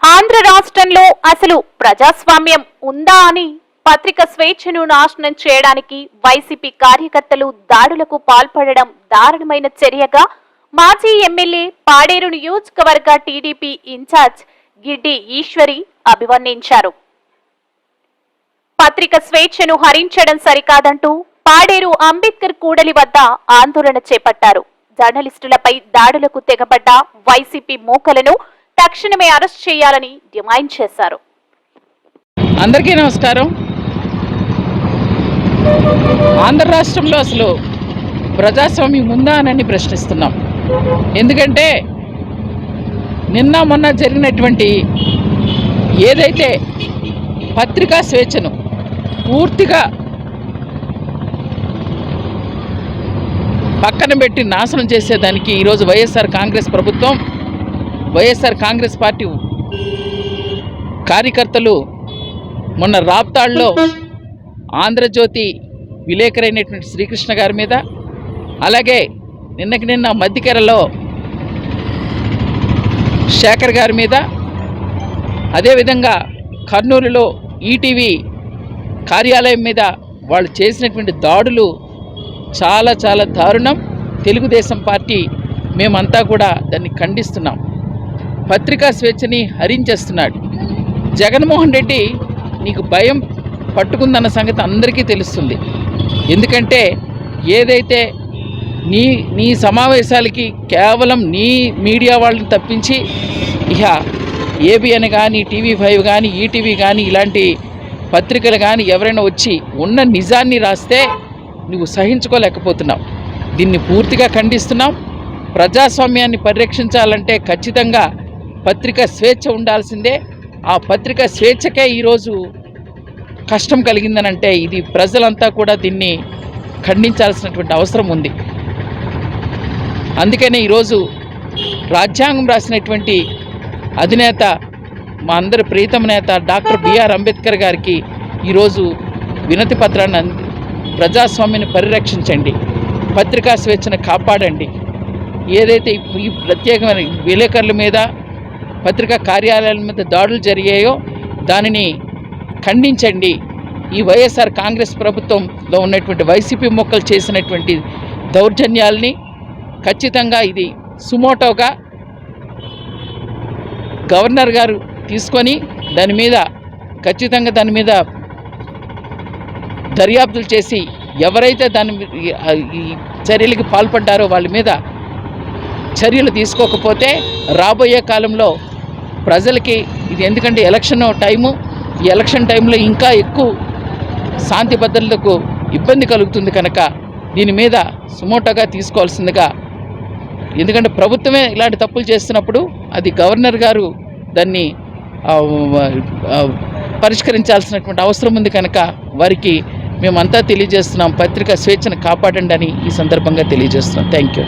ఆంధ్ర రాష్ట్రంలో అసలు ప్రజాస్వామ్యం ఉందా అని పత్రిక స్వేచ్ఛను నాశనం చేయడానికి వైసీపీ కార్యకర్తలు దాడులకు పాల్పడడం దారుణమైన చర్యగా మాజీ ఎమ్మెల్యే పాడేరు నియోజకవర్గ టీడీపీ ఇన్ఛార్జ్ గిడ్డి ఈశ్వరి అభివర్ణించారు. పత్రిక స్వేచ్ఛను హరించడం సరికాదంటూ పాడేరు అంబేద్కర్ కూడలి వద్ద ఆందోళన చేపట్టారు. జర్నలిస్టులపై దాడులకు తెగబడ్డ వైసీపీ మూకలను తక్షణమే అరెస్ట్ చేయాలని డిమాండ్ చేశారు. అందరికీ నమస్కారం. ఆంధ్ర రాష్ట్రంలో అసలు ప్రజాస్వామ్యం ఉందా అని ప్రశ్నిస్తున్నాం. ఎందుకంటే నిన్న మొన్న జరిగినటువంటి ఏదైతే పత్రికా స్వేచ్ఛను పూర్తిగా పక్కన పెట్టి నాశనం చేసేదానికి ఈరోజు వైఎస్ఆర్ కాంగ్రెస్ ప్రభుత్వం వైఎస్ఆర్ కాంగ్రెస్ పార్టీ కార్యకర్తలు మొన్న రాప్తాడ్లో ఆంధ్రజ్యోతి విలేకరైనటువంటి శ్రీకృష్ణ గారి మీద అలాగే నిన్నకి నిన్న మధ్యకెరలో శేఖర్ గారి మీద అదేవిధంగా కర్నూలులో ఈటీవీ కార్యాలయం మీద వాళ్ళు చేసినటువంటి దాడులు చాలా చాలా దారుణం. తెలుగుదేశం పార్టీ మేమంతా కూడా దాన్ని ఖండిస్తున్నాం. పత్రికా స్వేచ్ఛని హరించేస్తున్నాడు. జగన్మోహన్ రెడ్డి నీకు భయం పట్టుకుందన్న సంగతి అందరికీ తెలుస్తుంది. ఎందుకంటే ఏదైతే నీ నీ సమావేశాలకి కేవలం నీ మీడియా వాళ్ళని తప్పించి ఇక ఏబిఎన్ కానీ టీవీ ఫైవ్ కానీ ఈటీవీ కానీ ఇలాంటి పత్రికలు కానీ ఎవరైనా వచ్చి ఉన్న నిజాన్ని రాస్తే నువ్వు సహించుకోలేకపోతున్నావు. దీన్ని పూర్తిగా ఖండిస్తున్నాం. ప్రజాస్వామ్యాన్ని పరిరక్షించాలంటే ఖచ్చితంగా పత్రిక స్వేచ్ఛ ఉండాల్సిందే. ఆ పత్రిక స్వేచ్ఛకే ఈరోజు కష్టం కలిగిందనంటే ఇది ప్రజలంతా కూడా దీన్ని ఖండించాల్సినటువంటి అవసరం ఉంది. అందుకనే ఈరోజు రాజ్యాంగం రాసినటువంటి అధినేత మా అందరి ప్రీతమ నేత డాక్టర్ బిఆర్ అంబేద్కర్ గారికి ఈరోజు వినతి పత్రాన్ని అంది ప్రజాస్వామ్యాన్ని పరిరక్షించండి. పత్రికా స్వేచ్ఛను కాపాడండి. ఏదైతే ఈ- ప్రత్యేకమైన విలేకరుల మీద పత్రికా కార్యాలయాల మీద దాడులు జరిగాయో దానిని ఖండించండి. ఈ వైఎస్ఆర్ కాంగ్రెస్ ప్రభుత్వంలో ఉన్నటువంటి వైసీపీ మొక్కలు చేసినటువంటి దౌర్జన్యాల్ని ఖచ్చితంగా ఇది సుమోటోగా గవర్నర్ గారు తీసుకొని దాని మీద ఖచ్చితంగా దాని మీద దర్యాప్తులు చేసి ఎవరైతే దాని ఈ- చర్యలకి పాల్పడ్డారో వాళ్ళ మీద చర్యలు తీసుకోకపోతే రాబోయే కాలంలో ప్రజలకి ఇది ఎందుకంటే ఎలక్షన్ టైము ఈ ఎలక్షన్ టైంలో ఇంకా ఎక్కువ శాంతి భద్రతలకు ఇబ్బంది కలుగుతుంది కనుక దీని మీద సుమోటోగా తీసుకోవాల్సిందిగా ఎందుకంటే ప్రభుత్వమే ఇలాంటి తప్పులు చేస్తున్నప్పుడు అది గవర్నర్ గారు దాన్ని పరిష్కరించాల్సినటువంటి అవసరం ఉంది కనుక వారికి మేమంతా తెలియజేస్తున్నాం. పత్రికా స్వేచ్ఛను కాపాడండి అని ఈ సందర్భంగా తెలియజేస్తున్నాం. Thank you